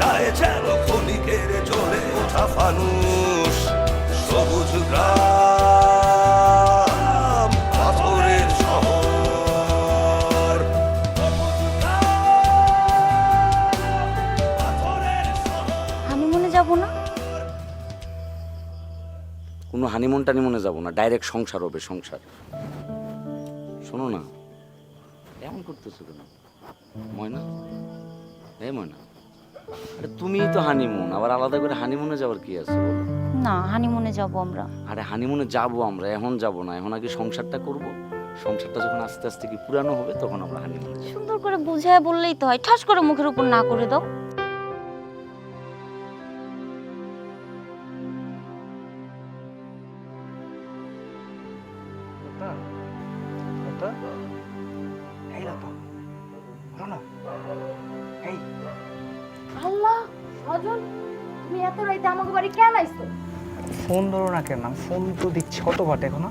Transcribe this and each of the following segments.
যায় যেন ক্ষণিকের জ্বলে ওঠা ফানুষ। সবুজ গ্রাম পাথরের শহর। সবুজ গ্রাম, পাথরের শহর হানিমুনে যাব না? কোনো হানিমুন টানিমুনে যাব না ডাইরেক্ট সংসার হবে সংসার। শোনো না। এমন করতেছো কেন? ময়না? এই ময়না। আরে তুমিই তো হানিমুন আবার আলাদা করে হানিমুনে যাওয়ার কি আছে বলো? না হানিমুনে যাব আমরা। আরে হানিমুনে যাব আমরা এখন যাব না এখন আগে সংসারটা করব। সংসারটা যখন আস্তে আস্তে কি পুরানো হবে তখন আমরা হানিমুনে যাব। সুন্দর করে বুঝায় বললেই তো হয় ঠাস করে মুখের উপর না করে দাও। লতা লতা। এত রাইতে আমাকে বাড়ি কেন আইছো ফোন ধরো না কেন ফোন তো দিচ্ছি কতবার দেখো না।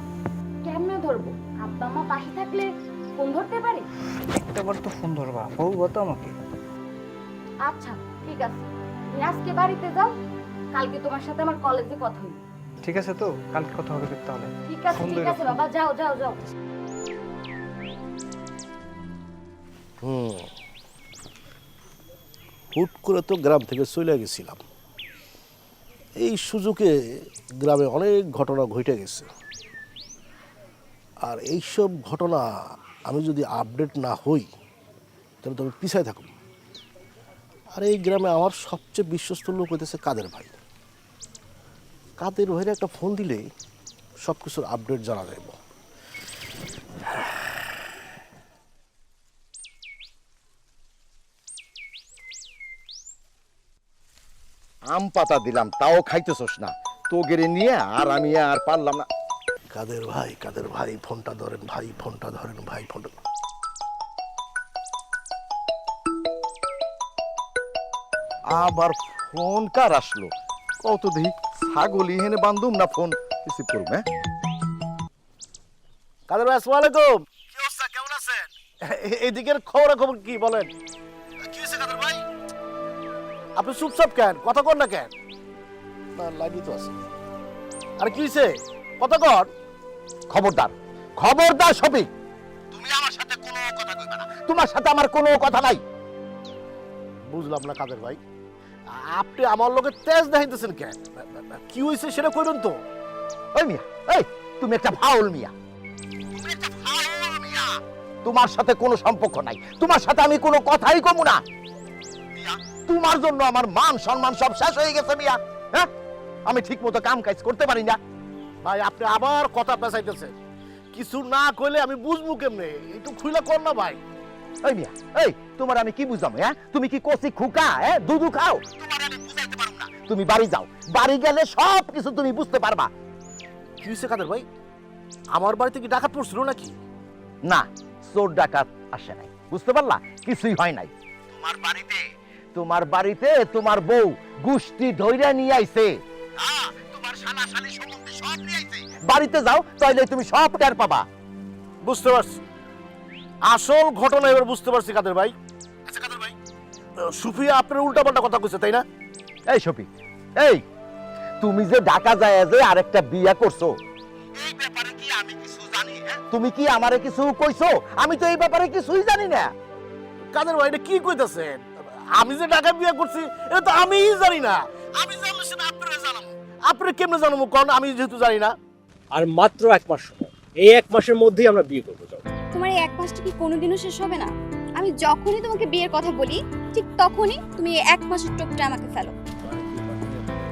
কেমনে ধরবো? আব্বা মা পাশে থাকলে ফোন ধরতে পারি? একটা বার তো ফোন ধরবা বলব তো আমাকে। আচ্ছা ঠিক আছে। তুমি আজকে বাড়িতে যাও কালকে তোমার সাথে আমার কলেজে কথা হইবে ঠিক আছে তো কালকে কথা হবে তাহলে। ঠিক আছে ঠিক আছে বাবা যাও যাও যাও। হুম। হুট করে তো গ্রাম থেকে চলে গেছিলাম। এই সুযোগে গ্রামে অনেক ঘটনা ঘটে গেছে। আর এইসব ঘটনা আমি যদি আপডেট না হই, তাহলে তুমি পিছায় থাকুন আর এই গ্রামে আমার সবচেয়ে বিশ্বস্ত লোক হইতেছে কাদের ভাই? কাদের ভাইরে একটা ফোন দিলে সব কিছুর আপডেট জানা যাইব। আম পাতা দিলাম তাও খাইতেছস না। তো গেড়ে নিয়ে আর আমি আর পারলাম না। কাদের ভাই কাদের ভাই ফোনটা ধরেন ভাই ফোনটা ধরেন ভাই ফোনটা আবার ফোন কার আসলো? কত দেখি ছাগল ইহেনে বান্ধুম না ফোন রিসিভ করুম হ্যাঁ? কাদের ভাই আসসালামু আলাইকুম। কি অবস্থা কেমন আছেন? এদিকের খবর খবর কি বলেন? আপনি চুপচাপ কেন? কথা কর না কেন? না লাগি তো আছে। আর কি হয়েছে কথা কর খবরদার। খবরদার শফিক। তুমি আমার সাথে কোনো কথা কইবে না। তোমার সাথে আমার কোনো কথা নাই। বুঝলাম না কাদের ভাই। আপনি আমার লোকে তেজ দেখাইতেছেন কেন? কি হয়েছে সেটা কইবেন তো। ওই মিয়া এই তুমি একটা ফাউল মিয়া। তুমি একটা ফাউল মিয়া। তোমার সাথে কোনো সম্পর্ক নাই। তোমার সাথে আমি কোনো কথাই কমু না। তোমার জন্য আমার মান সম্মান সব শেষ হয়ে গেছে, মিয়া। হ্যাঁ? আমি ঠিক মতো কাম কাজ করতে পারি না। ভাই, আপনি আবার কথা পেঁচাইতেছেন। কিছু না কইলে আমি বুঝব কেমনে? একটু খুলে কর না, ভাই। এই, মিয়া, এই, তোমার আমি কি হ্যাঁ? তুমি কি খুকা হ্যাঁ? দুধু খাও? তুমি বাড়ি যাও। বাড়ি গেলে সব কিছু তুমি বুঝতে পারবা। কি হয়েছে কাদের ভাই? আমার বাড়িতে কি ডাকাত পড়ছিল নাকি? না, চোর ডাকাত আসে নাই। বুঝতে পারলা? কিছুই হয় নাই। তোমার বাড়িতে তোমার বাড়িতে তোমার বউ গুষ্টি ধইরা নিয়ে আইছে। তোমার শালা শালি সম্বন্ধে সব নিয়ে আইছে। বাড়িতে যাও তাইলে তুমি সব টের পাবা। বুঝতে পারছি। আসল ঘটনা এবার বুঝতে পারছি কাদের ভাই। আচ্ছা কাদের ভাই? সুফিয়া আপনার উল্টাপাল্টা কথা কইছে তাই না? এই শফিক এই তুমি যে ঢাকা যায় যে আরেকটা বিয়া করছ। এই ব্যাপারে কি আমি কিছু জানি হ্যাঁ? তুমি কি আমারে কিছু কইছো? আমি তো এই ব্যাপারে কিছুই জানি না। কাদের ভাই এটা কি কইতাছেন? আমি যে টাকা বিয়ে করছি এটা তো আমিই জানি না। আমি জানলে সেটা আপনারা জানাব। আপনি কেমনে জানাব কোন? আমি যেহেতু জানি না। আর মাত্র এক মাস সময়। এই এক মাসের মধ্যেই আমরা বিয়ে করব তোমার এই এক মাসটা কি কোনোদিনও শেষ হবে না? আমি যখনই তোমাকে বিয়ের কথা বলি ঠিক তখনই তুমি এই এক মাসের টোপটা আমাকে ফেলো।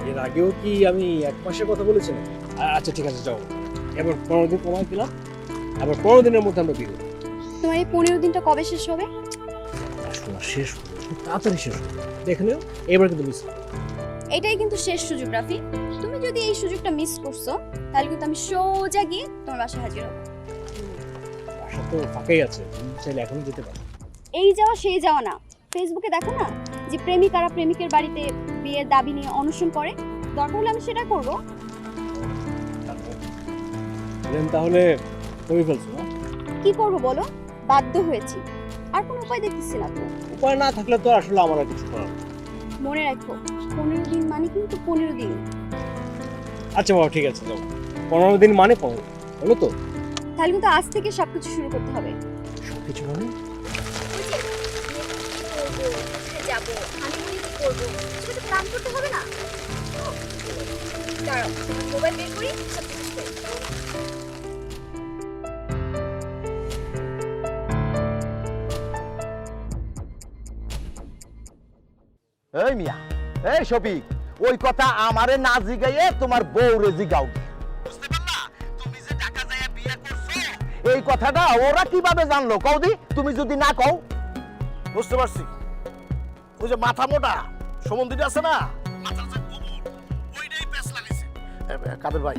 এর আগেও কি আমি এক মাসের কথা বলেছি না আচ্ছা ঠিক আছে যাও। এবার পনেরো দিন কমাই দিলাম আবার পনেরো দিনের মধ্যে আমরা বিয়ে করব। তোমার এই পনেরো দিনটা কবে শেষ হবে? শেষ হবে। তাড়াতাড়ি শেষ দেখে নিও এবার কিন্তু মিস এটাই কিন্তু শেষ সুযোগ রাফি। তুমি যদি এই সুযোগটা মিস করছ তাহলে কিন্তু আমি সোজা গিয়ে তোমার বাসায় হাজির হব। বাসা তো ফাঁকাই আছে তুমি চাইলে এখনও যেতে পারো। এই যাওয়া সেই যাওয়া না। ফেসবুকে দেখো না যে প্রেমিকারা প্রেমিকের বাড়িতে বিয়ের দাবি নিয়ে অনশন করে? দরকার হলে আমি সেটা করব। তাহলে করে ফেলছো কি করব বলো? বাধ্য হয়েছি। আর কোনো উপায় দেখতেছি না তো। উপায় না থাকলে তো আসলে আমার আর কিছু করার। মনে রাখো পনেরো দিন মানে কিন্তু পনেরো দিন। আচ্ছা বাবা ঠিক আছে যাও। পনেরো দিন মানে পনেরো হলো তো? তাহলে কিন্তু আজ থেকে সবকিছু শুরু করতে হবে। সব কিছু মানে? যাব হানিমুনে কি করব। সেটা তো প্ল্যান করতে হবে না? দাঁড়াও মোবাইল বের করি সব এই মিয়া এই শফিক ওই কথা আমারে না জিগাইয়ে তোমার বউরে জিগাও। বুঝতে পারলা? তুমি যে ঢাকা যাইয়া বিয়ে করছ এই কথাটা ওরা কীভাবে জানলো? কওদি তুমি যদি না কও। বুঝতে পারছি। ওই যে মাথা মোটা সমন্দির আছে না? মাথার যে গোবর ওইটাই প্যাঁচ লাগাইছে এ, এ, কাদের ভাই?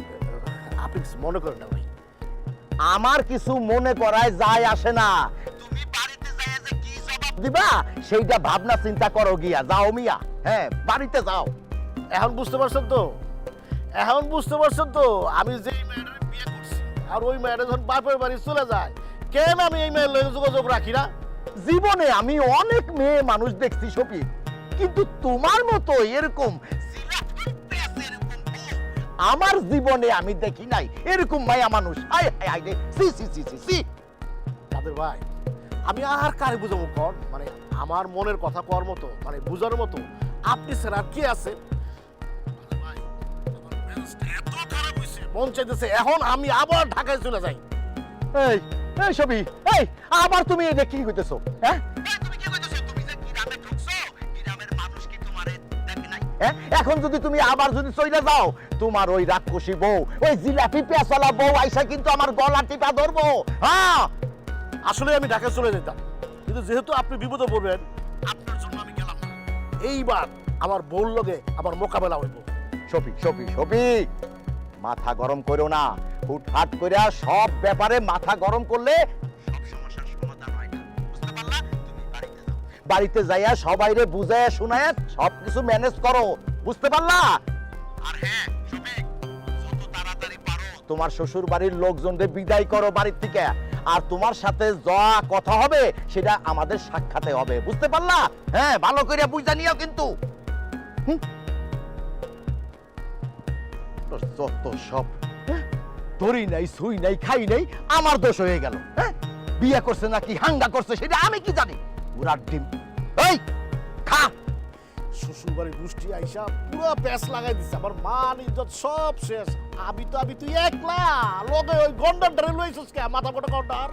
আপনি মনে করেন না ভাই। আমার কিছু মনে করায় যায় আসে না। দিবা? সেইটা ভাবনা চিন্তা করো গিয়া। যাও মিয়া। হ্যাঁ বাড়িতে যাও। এখন বুঝতে পারছেন তো? এখন বুঝতে পারছেন তো? আমি যে বিয়ে করছি আর ওই মেয়েটা যখন বাপের বাড়ি চলে যায় কেন আমি এই মেয়ের লগে যোগাযোগ রাখি না? জীবনে আমি অনেক মেয়ে মানুষ দেখছি শফিক কিন্তু তোমার মতো এরকম আমার জীবনে আমি দেখি নাই। এরকম মায়া মানুষ। আয় হায় রে। সি সি সি সি সি। কাদের ভাই? আমি আর কারে বুঝাবো কর? মানে আমার মনের কথা কর মতো মানে বুঝার মতো। আপনি স্যার আর কি আছে? মন চাইতেছে এখন আমি আবার ঢাকায় চলে যাই। এই এই ছবি এই আবার তুমি এটা কি কইতেছো হ্যাঁ? এই, তুমি কি কইতেছো? তুমি যে গ্রামে ঢুকছো? গ্রামের মানুষ কি তোমারে দেখে নাই? হ্যাঁ? এখন যদি তুমি আবার যদি চইলা যাও তোমার ওই রাক্ষসী বউ ওই জিলাপি পেঁচালা বউ আইসা কিন্তু আমার গলা টিপা ধরবো। হ্যাঁ? আসলে আমি ঢাকায় চলে যেতাম। কিন্তু যেহেতু আপনি বিপদে পড়বেন আপনার জন্য আমি গেলাম। এইবার আমার বউর লগে আমার মোকাবেলা হইব। শফিক শফিক শফিক মাথা গরম করো না। হুটহাট করে সব ব্যাপারে মাথা গরম করলে সব সমস্যার সমাধান হয় না। বুঝতে পারলা? তুমি বাড়িতে যাও। বাড়িতে যাইয়া সবাইরে বুঝাইয়া শুনায়া সব কিছু ম্যানেজ করো। বুঝতে পারলা? আর হ্যাঁ শফিক যত তাড়াতাড়ি পারো। তোমার শ্বশুর বাড়ির লোকজনদের বিদায় করো বাড়ির থেকে। আর তোমার সাথে যা কথা হবে, সেটা আমাদের সাক্ষাতে হবে। বুঝতে পারলা? হ্যাঁ ভালো করে বুঝা নিও কিন্তু। সব হ্যাঁ? ধরি নাই নাই, খাই নাই, আমার দোষ হয়ে গেল হ্যাঁ? বিয়ে করছে নাকি, হাঙ্গা করছে, সেটা আমি কি জানি? উড়ার ডিম। এই, খা! শ্বশুর বাড়ি দুষ্টি আইসা পুরো লাগাই দিছে। আমার মান, ইজ্জত সব শেষ। আমি তো আমি তুই একলা? লগে ওই গন্ডার লইছিস কে? মাথা গন্ডার।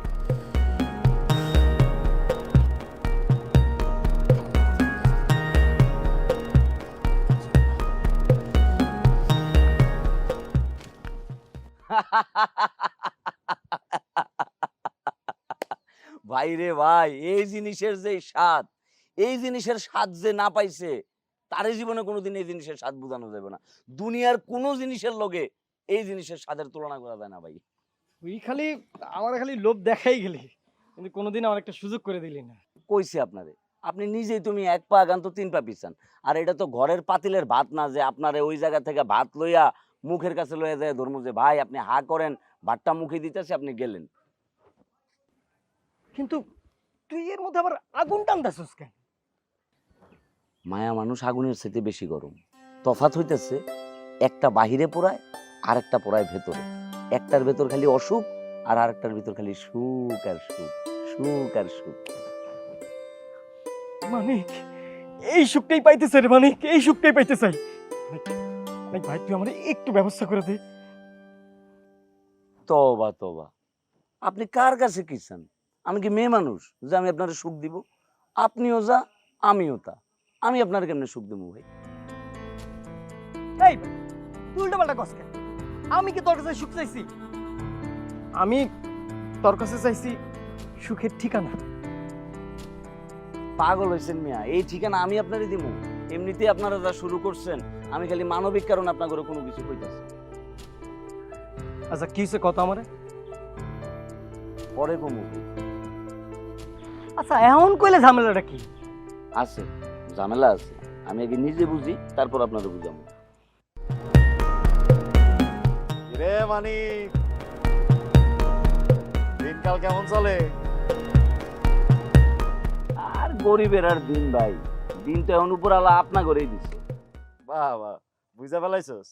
ভাই রে ভাই, এই জিনিসের যে স্বাদ, এই জিনিসের স্বাদ যে না পাইছে তারই জীবনে কোনোদিন এই জিনিসের স্বাদ বোঝানো যাবে না। দুনিয়ার কোনো জিনিসের লগে এই জিনিসের স্বাদের তুলনা করা যায় না ভাই। তুই খালি আমার খালি লোভ দেখাই গেলি কিন্তু কোনোদিন আমার একটা সুযোগ করে দিলি না। কইছি আপনারে আপনি নিজেই তুমি এক পা গান তো তিন পা পিছান। আর এটা তো ঘরের পাতিলের ভাত না যে আপনারে ওই জায়গা থেকে ভাত লইয়া মুখের কাছে লইয়া যায় ধর্ম যে ভাই আপনি হা করেন ভাতটা মুখে দিতেছে আপনি গেলেন। কিন্তু তুই এর মধ্যে আবার আগুন টানতেছিস কেন? মায়া মানুষ আগুনের সাথে বেশি গরম। তফাত হইতেছে একটা বাহিরে পোড়ায় আর একটা পোড়ায় ভেতরে। একটার ভেতর খালি অসুখ আর আরেকটার ভেতর খালি সুখ আর সুখ সুখ আর সুখ। মানিক এই সুখটাই পাইতেছে রে মানিক এই সুখটাই পাইতে চাই মানিক ভাই তুই আমার একটু ব্যবস্থা করে দে। তবা তবা আপনি কার কাছে কি চান? আমি কি মেয়ে মানুষ যে আমি আপনার সুখ দিব? আপনিও যা আমিও তা। আমি আপনার কেমনে সুখ দেবো ভাই? এই তুই উল্টা পাল্টা কস কেন? আমি কি তোর কাছে সুখ চাইছি? আমি তোর কাছে চাইছি সুখের ঠিকানা। পাগল হয়েছেন মিয়া এই ঠিকানা আমি আপনারই দিব এমনিতেই আপনারা যা শুরু করছেন আমি খালি মানবিক কারণে আপনার কোনো কিছু কইতাছি আচ্ছা কি কথা আমারে? পরে কমু। আচ্ছা এমন কইলে ঝামেলাটা কি? আছে। ঝামেলা আছে। আমি আগে নিজে বুঝি তারপর আপনারা বুঝাবো। রে মানি? দিনকাল কেমন চলে? আর গরিবের আর দিন ভাই। দিন তো এখন উপর আলা আপনা করেই দিচ্ছে বাহ বাহ বুঝা ফেলাইছস?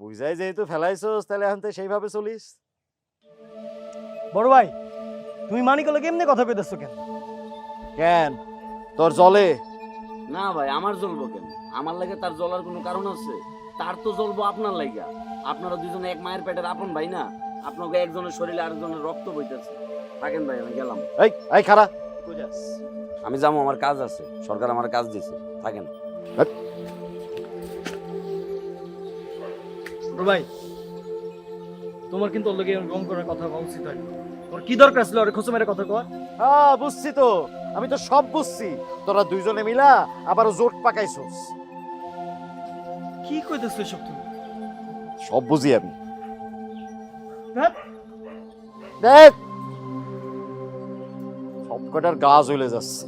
বুঝাই যেহেতু ফেলাইছস তাহলে এখন তো সেইভাবে চলিস। বড় ভাই তুমি মানিকলে কেমনে কথা কইতেছো কেন? কেন? তোর জলে? না ভাই আমার জ্বলবো কেন? আমার লাগে তার জ্বলার কোনো কারণ আছে? তার তো জ্বলবো আপনার লাগা আপনারা দুজনে এক মায়ের পেটের আপন ভাই না? আপনাকে একজনের শরীরে আরেকজনের রক্ত বইতেছে। থাকেন ভাই আমি গেলাম। এই এই খারা আমি যাব আমার কাজ আছে। সরকার আমার কাজ দিছে। থাকেন। ভাই তোমার কিন্তু ওর লগে রং করার কথা কওয়া উচিত হয় তোর কি দরকার ছিল? ওর খোঁচো মেরে কথা কর হ্যাঁ বুঝছি তো। আমি তো সব বুঝছি। তোরা দুইজনে মিলা আবার জোট পাকাইছস। কি কইতেছো এসব তুমি? সব বুঝি আমি। দেখ সব কটার গা জ্বলে যাচ্ছে।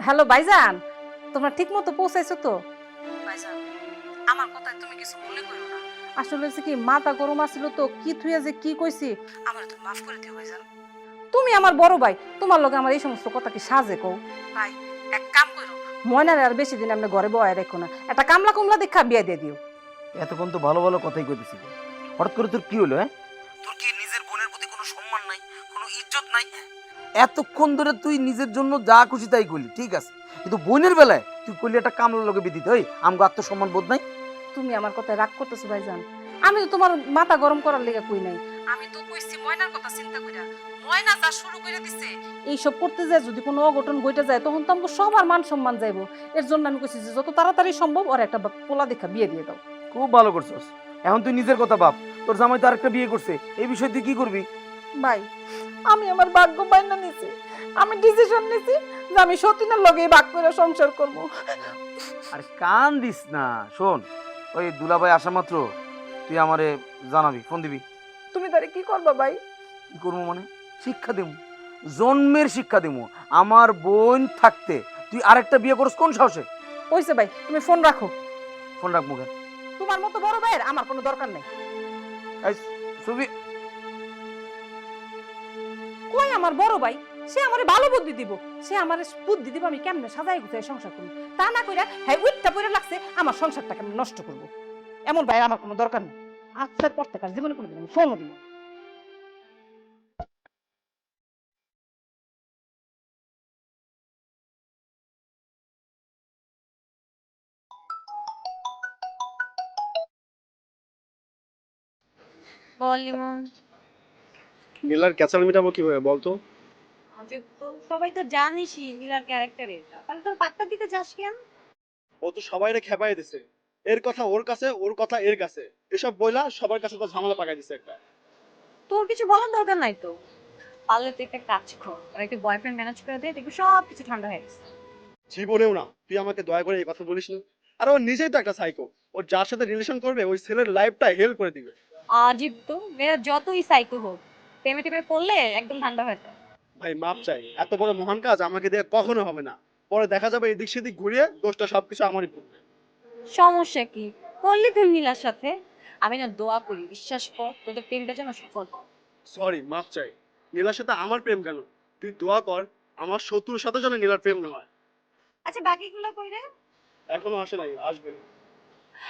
হ্যালো ভাইজান। তোমরা ঠিক মতো পৌঁছাইছো তো? ভাইজান আমার কথায় তুমি কিছু মনে করো আসলে হচ্ছে কি মাথা গরম আসছিল তো কি থুয়ে যে কি কইছি? আমার তুমি মাফ করে দিও ভাইজান। তুমি আমার বড় ভাই তোমার লগে আমার এই সমস্ত কথা কি সাজে কও? ভাই এক কাম করো। ময়নার আর বেশি দিন আমরা ঘরে বয় রেখো না। একটা কামলা কুমলা দেখা বিয়ে দিয়ে দিও। এতক্ষণ তো ভালো ভালো কথাই কইতেছিল হঠাৎ করে তোর কি হলো হ্যাঁ? তোর কি নিজের বোনের প্রতি কোনো সম্মান নাই কোনো ইজ্জত নাই? এতক্ষণ ধরে তুই নিজের জন্য যা খুশি তাই করলি ঠিক আছে? কিন্তু বোনের বেলায় তুই করলি একটা কামলার লোকে বিদিত হই আমগো আত্মসম্মান বোধ নাই? তুমি আমার কথায় রাগ করতেছো ভাইজান। আমি তো তোমার মাথা গরম করার লেগে কই নাই। আমি তো কইছি ময়নার কথা চিন্তা কইরা। ময়না যা শুরু করে দিছে এইসব করতে যায় যদি কোনো অঘটন ঘটে যায় তখন তো আমাকে সবার মান সম্মান যাইবো। এর জন্য আমি কইছি যে যত তাড়াতাড়ি সম্ভব ওর একটা পোলা দেখা বিয়ে দিয়ে দাও। খুব ভালো করছস। এখন তুই নিজের কথা ভাব। তোর জামাই তো আরেকটা বিয়ে করছে। এই বিষয়ে তুই কি করবি? ভাই আমি আমার ভাগ্য মাইনা নিছি। আমি ডিসিশন নিছি যে আমি সতীনের লগে ভাগ করে সংসার করব। আর কান দিস না শোন। ওই দুলাভাই আসা মাত্র। তুই আমারে জানাবি ফোন দিবি। তুমি তারে কি করবা ভাই? কি করব মানে? শিক্ষা দেবো জন্মের শিক্ষা দেবো আমার বোন থাকতে। তুই আরেকটা বিয়ে করস কোন সাহসে? ওইছে ভাই তুমি ফোন রাখো। ফোন রাখ মুখে তোমার মতো বড় ভাইয়ের আমার কোনো দরকার নেই। এই ছবি কই আমার বড় ভাই? সে আমারে ভালো বুদ্ধি দিব। সে আমারে বুদ্ধি দিব আমি কেমনে সাজাই গুছাই সংসার করব? তা না কইরা হ্যাঁ উইটটা পড়ে লাগছে আমার সংসারটা কেমন নষ্ট করব? এমন ভাই আমার কোনো দরকার নেই। আজকের পর থেকে জীবনে কোনোদিন আমি ফোনও দিব বল ইমন নীলার ক্যাচাল মিটাবো কীভাবে বলতো? সবাই তো জানিসই নীলার ক্যারেক্টারের তাহলে তোর পাত্তা দিতে যাস কেন? ও তো সবাইরে খেপাই দিছে। এর কথা ওর কাছে ওর কথা এর কাছে। এসব বইলা সবার কাছে তো ঝামেলা পাকাই দিছে একটা। তোর কিছু বলার দরকার নাই তো। পারলে তুই একটা কাজ কর আর একটা বয়ফ্রেন্ড ম্যানেজ করে দে দেখবি সব কিছু ঠান্ডা হয়ে গেছে। জীবনেও না তুই আমাকে দয়া করে এই কথা বলিস না। আর ও নিজেই তো একটা সাইকো ও যার সাথে রিলেশন করবে ওই ছেলের লাইফটা হেল্প করে দিবে। আজীব তো মেয়েরা যতই সাইকো হোক প্রেমে টেমে পড়লে একদম ঠান্ডা হয়ে যায়। ভাই মাপ চাই। এত বড় মহান কাজ আমাকে দিয়ে কখনো হবে না। পরে দেখা যাবে এদিক সেদিক ঘুরিয়ে দোষটা সবকিছু আমারই পড়বে। সমস্যা কি? করলি তুই নীলার সাথে। আমি না দোয়া করি বিশ্বাস কর তোদের প্রেমটা যেন সফল হয়। সরি মাপ চাই। নীলার সাথে আমার প্রেম কেন? তুই দোয়া কর আমার শত্রুর সাথে যেন নীলার প্রেম না হয়। আচ্ছা বাকিগুলো কই রে? এখনও আসে নাই আসবে।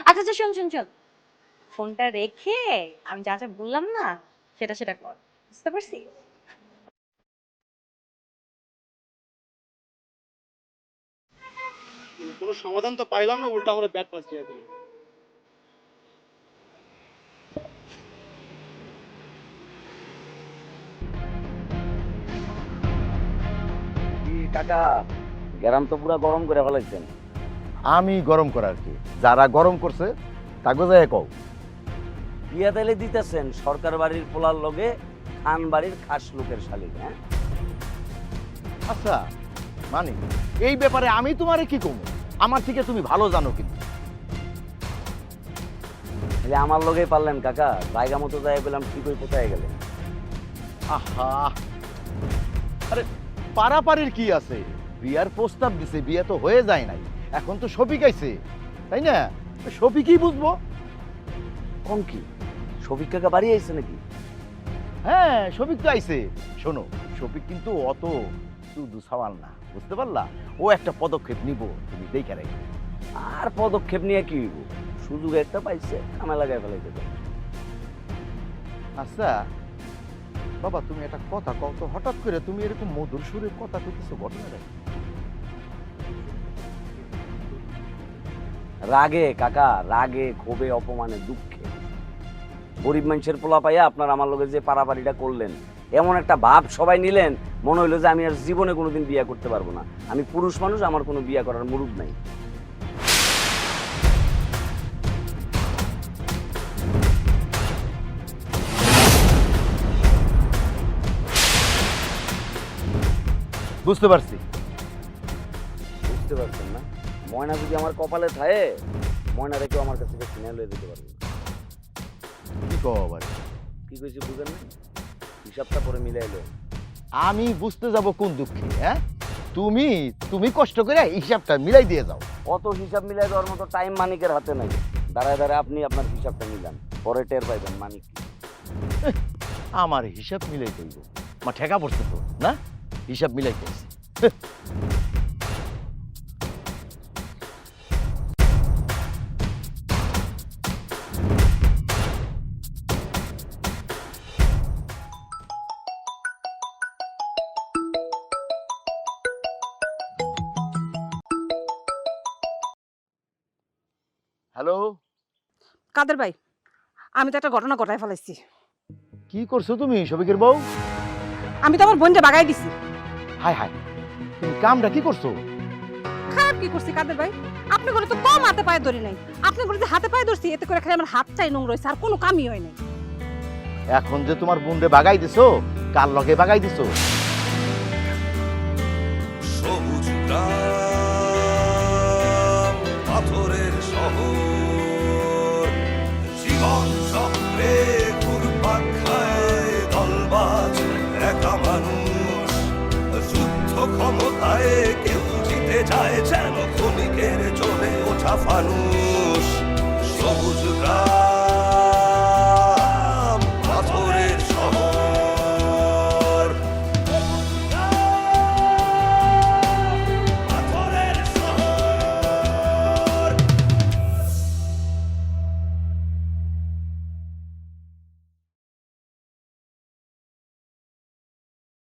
আচ্ছা আচ্ছা শোন শোন শোন। ফোনটা রেখে আমি যা যা বললাম না সেটা সেটা কর। বুঝতে পারছিস? কোনো সমাধান তো পাইলাম না উল্টা আমার ব্যাট পাস দিয়ে দিল কাকা গ্যারাম তো পুরো গরম করে ফেলাইছেন। আমি গরম করার কি। যারা গরম করছে তাকে যায় কও। বিয়া তাইলে দিতেছেন সরকার বাড়ির পোলার লগে খান বাড়ির খাস লোকের শালিক হ্যাঁ? আচ্ছা মানে এই ব্যাপারে আমি তোমারে কি কমু? আমার থেকে তুমি ভালো জানো কিন্তু। আমার লগেই পারলেন কাকা। জায়গা মতো যাই পেলাম ঠিকই কোথায় গেলেন আহা! আরে পারাপারির কি আছে? বিয়ার প্রস্তাব দিছে বিয়ে তো হয়ে যায় নাই। এখন তো শফিক আইছে তাই না? শফিকই বুঝব। কোন কি? শফিক কাকা বাড়ি আইছে নাকি? হ্যাঁ শফিক তো আইছে। শোনো শফিক কিন্তু অত শুধু সওয়াল না বুঝতে পারলা? ও একটা পদক্ষেপ নিব তুমি দেখে রাখো। আর পদক্ষেপ নিয়ে কি হইব? সুযোগ একটা পাইছে কামে লাগাই ফেলাইতে দাও। আচ্ছা বাবা তুমি একটা কথা কও তো হঠাৎ করে তুমি এরকম মধুর সুরে কথা কইতেছো ঘটনা দেখ রাগে কাকা রাগে ক্ষোভে অপমানে দুঃখে। গরিব মানুষের পোলা পাইয়া আপনার আমার লগে যে পারাপারিটা করলেন এমন একটা ভাব সবাই নিলেন মনে হইল যে আমি আর জীবনে কোনোদিন বিয়ে করতে পারব না। আমি পুরুষ মানুষ আমার কোনো বিয়ে করার মুরুদ নাই। বুঝতে পারছি। বুঝতে পারছেন না? ময়না যদি আমার কপালে থাকে ময়না রেখেও আমার কাছ থেকে কিনে লয়ে যেতে পারব কি আবার? কি কইছি বুঝেন না হিসাবটা পরে মিলাইলো। আমি বুঝতে যাব কোন দুঃখে হ্যাঁ? তুমি তুমি কষ্ট করে হিসাবটা মিলাই দিয়ে যাও। অত হিসাব মিলাই দেওয়ার মতো টাইম মানিকের হাতে নাই। দাঁড়ায় দাঁড়ায় আপনি আপনার হিসাবটা মিলান। পরে টের পাইবেন মানিক আমার হিসাব মিলাই কইব মা ঠেকা পড়ছে তো না? হিসাব মিলাই কইছি হ্যালো? কাদের ভাই? আমি তো একটা ঘটনা ঘটাই ফেলাইছি। কি করছ তুমি শফিকের বউ? আমি তো আমার বোনটা বাগাই দিছি। হাই হাই তুমি কামটা কি করছ? খারাপ কি করছি কাদের ভাই? আপনি করে তো কম হাতে পায়ে ধরি নাই। আপনি করে যে হাতে পায়ে ধরছি এতে করে খালি আমার হাতটাই নোংরা হয়েছে আর কোনো কামই হয় নাই। এখন যে তোমার বুনরে বাগাই দিছো কার লগে বাগাই দিছো? সবুজ গ্রাম জীবন স্বপ্নে ঘুরপাক খায় দলবাজ একা মানুষ। যুদ্ধ ক্ষমতায় কেউ জিতে যায় যেন ক্ষণিকের চলে ওঠা ফানুষ। সবুজ গাছ